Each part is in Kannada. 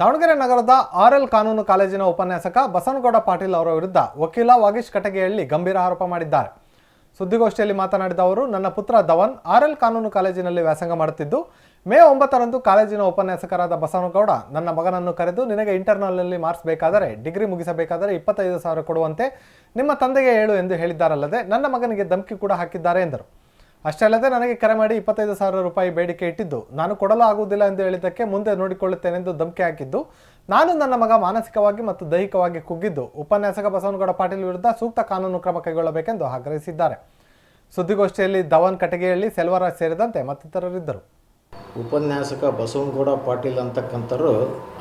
ದಾವಣಗೆರೆ ನಗರದ ಆರ್ ಎಲ್ ಕಾನೂನು ಕಾಲೇಜಿನ ಉಪನ್ಯಾಸಕ ಬಸನಗೌಡ ಪಾಟೀಲ್ ಅವರ ವಿರುದ್ಧ ವಕೀಲ ವಾಗೇಶ್ ಕಟಗೆಯಲ್ಲಿ ಗಂಭೀರ ಆರೋಪ ಮಾಡಿದ್ದಾರೆ. ಸುದ್ದಿಗೋಷ್ಠಿಯಲ್ಲಿ ಮಾತನಾಡಿದ ಅವರು, ನನ್ನ ಪುತ್ರ ಧವನ್ ಆರ್ ಎಲ್ ಕಾನೂನು ಕಾಲೇಜಿನಲ್ಲಿ ವ್ಯಾಸಂಗ ಮಾಡುತ್ತಿದ್ದು, ಮೇ ಒಂಬತ್ತರಂದು ಕಾಲೇಜಿನ ಉಪನ್ಯಾಸಕರಾದ ಬಸನಗೌಡ ನನ್ನ ಮಗನನ್ನು ಕರೆದು ನಿನಗೆ ಇಂಟರ್ನಲ್ನಲ್ಲಿ ಮಾರ್ಕ್ಸ್ ಬೇಕಾದರೆ ಡಿಗ್ರಿ ಮುಗಿಸಬೇಕಾದರೆ ಇಪ್ಪತ್ತೈದು ಸಾವಿರ ಕೊಡುವಂತೆ ನಿಮ್ಮ ತಂದೆಗೆ ಹೇಳು ಎಂದು ಹೇಳಿದ್ದಾರಲ್ಲದೆ ನನ್ನ ಮಗನಿಗೆ ಧಮಕಿ ಕೂಡ ಹಾಕಿದ್ದಾರೆ ಎಂದರು. ಅಷ್ಟೇ ಅಲ್ಲದೆ ನನಗೆ ಕರೆ ಮಾಡಿ ಇಪ್ಪತ್ತೈದು ಸಾವಿರ ರೂಪಾಯಿ ಬೇಡಿಕೆ ಇಟ್ಟಿದ್ದು. ನಾನು ಕೊಡಲು ಆಗುವುದಿಲ್ಲ ಎಂದು ಹೇಳಿದ್ದಕ್ಕೆ ಮುಂದೆ ನೋಡಿಕೊಳ್ಳುತ್ತೇನೆಂದು ಧಮಕಿ ಹಾಕಿದ್ದು. ನಾನು ನನ್ನ ಮಗ ಮಾನಸಿಕವಾಗಿ ಮತ್ತು ದೈಹಿಕವಾಗಿ ಕುಗ್ಗಿದ್ದು. ಉಪನ್ಯಾಸಕ ಬಸವನಗೌಡ ಪಾಟೀಲ್ ವಿರುದ್ಧ ಸೂಕ್ತ ಕಾನೂನು ಕ್ರಮ ಕೈಗೊಳ್ಳಬೇಕೆಂದು ಆಗ್ರಹಿಸಿದ್ದಾರೆ. ಸುದ್ದಿಗೋಷ್ಠಿಯಲ್ಲಿ ಧವನ್ ಕಟಗಿಯಲ್ಲಿ ಸೆಲ್ವರಾಜ್ ಸೇರಿದಂತೆ ಮತ್ತಿತರರಿದ್ದರು. ಉಪನ್ಯಾಸಕ ಬಸವನಗೌಡ ಪಾಟೀಲ್ ಅಂತಕ್ಕಂಥವ್ರು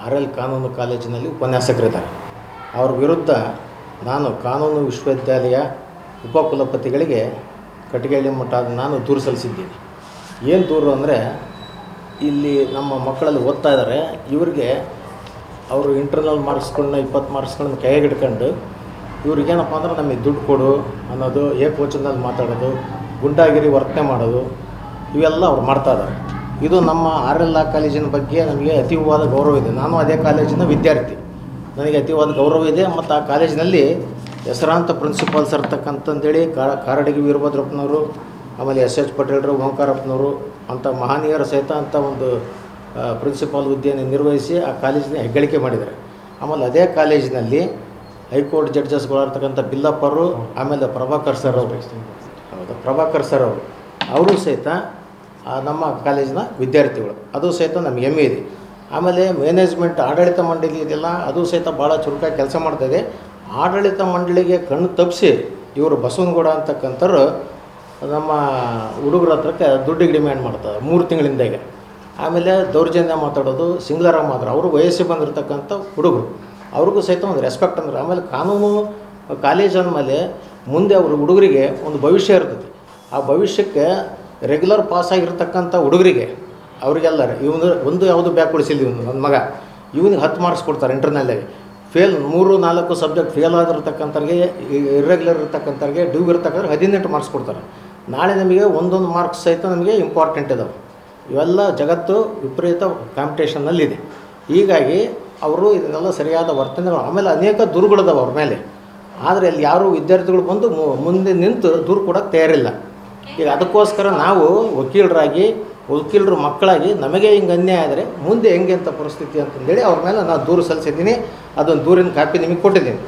ಆರ್ ಎಲ್ ಕಾನೂನು ಕಾಲೇಜಿನಲ್ಲಿ ಉಪನ್ಯಾಸಕರಿದ್ದಾರೆ. ಅವ್ರ ವಿರುದ್ಧ ನಾನು ಕಾನೂನು ವಿಶ್ವವಿದ್ಯಾಲಯ ಉಪಕುಲಪತಿಗಳಿಗೆ ಕಟ್ಟಿಗೆಹಳ್ಳಿ ಮಠ ನಾನು ದೂರು ಸಲ್ಲಿಸಿದ್ದೀನಿ. ಏನು ದೂರು ಅಂದರೆ, ಇಲ್ಲಿ ನಮ್ಮ ಮಕ್ಕಳಲ್ಲಿ ಓದ್ತಾ ಇದ್ದಾರೆ ಇವ್ರಿಗೆ ಅವರು ಇಂಟರ್ನಲ್ ಮಾರ್ಕ್ಸ್ಗಳನ್ನ ಇಪ್ಪತ್ತು ಮಾರ್ಕ್ಸ್ಗಳನ್ನ ಕೈಯಾಗೆ ಹಿಡ್ಕೊಂಡು ಇವ್ರಿಗೇನಪ್ಪ ಅಂದ್ರೆ ನಮಗೆ ದುಡ್ಡು ಕೊಡು ಅನ್ನೋದು, ಏಕವಚನದಲ್ಲಿ ಮಾತಾಡೋದು, ಗುಂಡಾಗಿರಿ ವರ್ತನೆ ಮಾಡೋದು, ಇವೆಲ್ಲ ಅವ್ರು ಮಾಡ್ತಾ ಇದ್ದಾರೆ ಇದು ನಮ್ಮ ಆರ್ ಎಲ್ ಆ ಕಾಲೇಜಿನ ಬಗ್ಗೆ ನಮಗೆ ಅತಿವಾದ ಗೌರವ ಇದೆ. ನಾನು ಅದೇ ಕಾಲೇಜಿನ ವಿದ್ಯಾರ್ಥಿ. ನನಗೆ ಅತಿವಾದ ಗೌರವ ಇದೆ, ಮತ್ತು ಆ ಕಾಲೇಜಿನಲ್ಲಿ ಹೆಸರಾಂತ ಪ್ರಿನ್ಸಿಪಾಲ್ಸ್ ಕಾ ಕಾರಡಗಿ ವೀರಭದ್ರಪ್ಪನವರು, ಆಮೇಲೆ ಎಸ್ ಎಚ್ ಪಟೇಲ್ರು, ಓಂಕಾರಪ್ಪನವರು ಅಂಥ ಮಹನೀಯರ ಸಹಿತ ಅಂಥ ಒಂದು ಪ್ರಿನ್ಸಿಪಾಲ್ ಹುದ್ದೆಯನ್ನು ನಿರ್ವಹಿಸಿ ಆ ಕಾಲೇಜಿನ ಹೆಗ್ಗಳಿಕೆ ಮಾಡಿದ್ದಾರೆ. ಆಮೇಲೆ ಅದೇ ಕಾಲೇಜಿನಲ್ಲಿ ಹೈಕೋರ್ಟ್ ಜಡ್ಜಸ್ಗಳಿರ್ತಕ್ಕಂಥ ಬಿಲ್ಲಪ್ಪರು, ಆಮೇಲೆ ಪ್ರಭಾಕರ್ ಸರ್ ಅವರು. ಹೌದು, ಪ್ರಭಾಕರ್ ಸರ್ ಅವರು. ಅವರು ಸಹಿತ ನಮ್ಮ ಕಾಲೇಜಿನ ವಿದ್ಯಾರ್ಥಿಗಳು. ಅದು ಸಹಿತ ನಮ್ಗೆ ಹೆಮ್ಮೆ ಇದೆ. ಆಮೇಲೆ ಮ್ಯಾನೇಜ್ಮೆಂಟ್ ಆಡಳಿತ ಮಂಡಳಿ ಇದೆಲ್ಲ ಅದು ಸಹಿತ ಭಾಳ ಚುರುಕಾಗಿ ಕೆಲಸ ಮಾಡ್ತಾಯಿದೆ ಆಡಳಿತ ಮಂಡಳಿಗೆ ಕಣ್ಣು ತಪ್ಪಿಸಿ ಇವರು ಬಸವನಗೌಡ ಅಂತಕ್ಕಂಥವ್ರು ನಮ್ಮ ಹುಡುಗರ ಹತ್ರಕ್ಕೆ ದುಡ್ಡಿಗೆ ಡಿಮ್ಯಾಂಡ್ ಮಾಡ್ತಾರೆ ಮೂರು ತಿಂಗಳಿಂದಾಗೆ. ಆಮೇಲೆ ದೌರ್ಜನ್ಯ ಮಾತಾಡೋದು ಸಿಂಗ್ಲರ ಮಾತ್ರ. ಅವರು ವಯಸ್ಸಿಗೆ ಬಂದಿರತಕ್ಕಂಥ ಹುಡುಗರು. ಅವ್ರಿಗೂ ಸಹಿತ ಒಂದು ರೆಸ್ಪೆಕ್ಟ್ ಅಂದ್ರೆ, ಆಮೇಲೆ ಕಾನೂನು ಕಾಲೇಜ್ ಅಂದಮೇಲೆ ಮುಂದೆ ಅವ್ರ ಹುಡುಗರಿಗೆ ಒಂದು ಭವಿಷ್ಯ ಇರ್ತದೆ. ಆ ಭವಿಷ್ಯಕ್ಕೆ ರೆಗ್ಯುಲರ್ ಪಾಸ್ ಆಗಿರ್ತಕ್ಕಂಥ ಹುಡುಗರಿಗೆ ಅವರಿಗೆಲ್ಲರೂ, ಇವನು ಒಂದು ಯಾವುದು ಬ್ಯಾಕ್ ಕೊಡಿಸಿಲ್ಲ ಇವನು, ನನ್ನ ಮಗ. ಇವನಿಗೆ ಹತ್ತು ಮಾರ್ಕ್ಸ್ ಕೊಡ್ತಾರೆ ಇಂಟರ್ನಲ್ಲಾಗಿ ಫೇಲ್ ಮೂರು, ನಾಲ್ಕು ಸಬ್ಜೆಕ್ಟ್ ಫೇಲ್ ಆಗಿರ್ತಕ್ಕಂಥವ್ರಿಗೆ ಇರ್ರೆಗ್ಯುಲರ್ ಇರ್ತಕ್ಕಂಥವ್ರಿಗೆ ಡ್ಯೂ ಇರ್ತಕ್ಕಂಥ ಹದಿನೆಂಟು ಮಾರ್ಕ್ಸ್ ಕೊಡ್ತಾರೆ. ನಾಳೆ ನಮಗೆ ಒಂದೊಂದು ಮಾರ್ಕ್ಸ್ ಸಹಿತ ನಮಗೆ ಇಂಪಾರ್ಟೆಂಟ್ ಇದಾವೆ. ಇವೆಲ್ಲ ಜಗತ್ತು ವಿಪರೀತ ಕಾಂಪಿಟೇಷನ್ನಲ್ಲಿದೆ ಹೀಗಾಗಿ ಅವರು ಇದನ್ನೆಲ್ಲ ಸರಿಯಾದ ವರ್ತನೆಗಳು, ಆಮೇಲೆ ಅನೇಕ ದೂರುಗಳಿದಾವೆ ಅವ್ರ ಮೇಲೆ. ಆದರೆ ಅಲ್ಲಿ ಯಾರು ವಿದ್ಯಾರ್ಥಿಗಳು ಬಂದು ಮುಂದೆ ನಿಂತು ದೂರು ಕೊಡೋಕ್ಕೆ ತಯಾರಿಲ್ಲ. ಈಗ ಅದಕ್ಕೋಸ್ಕರ ನಾವು ವಕೀಲರಾಗಿ ವಕೀಲರು ಮಕ್ಕಳಾಗಿ ನಮಗೆ ಹಿಂಗೆ ಅನ್ಯಾಯ ಆದರೆ ಮುಂದೆ ಹೆಂಗೆ ಅಂತ ಪರಿಸ್ಥಿತಿ ಅಂತಂದೇಳಿ ಅವ್ರ ಮೇಲೆ ನಾನು ದೂರು ಸಲ್ಲಿಸಿದ್ದೀನಿ. ಅದೊಂದು ದೂರಿನ ಕಾಪಿ ನಿಮಗೆ ಕೊಟ್ಟಿದ್ದೀನಿ.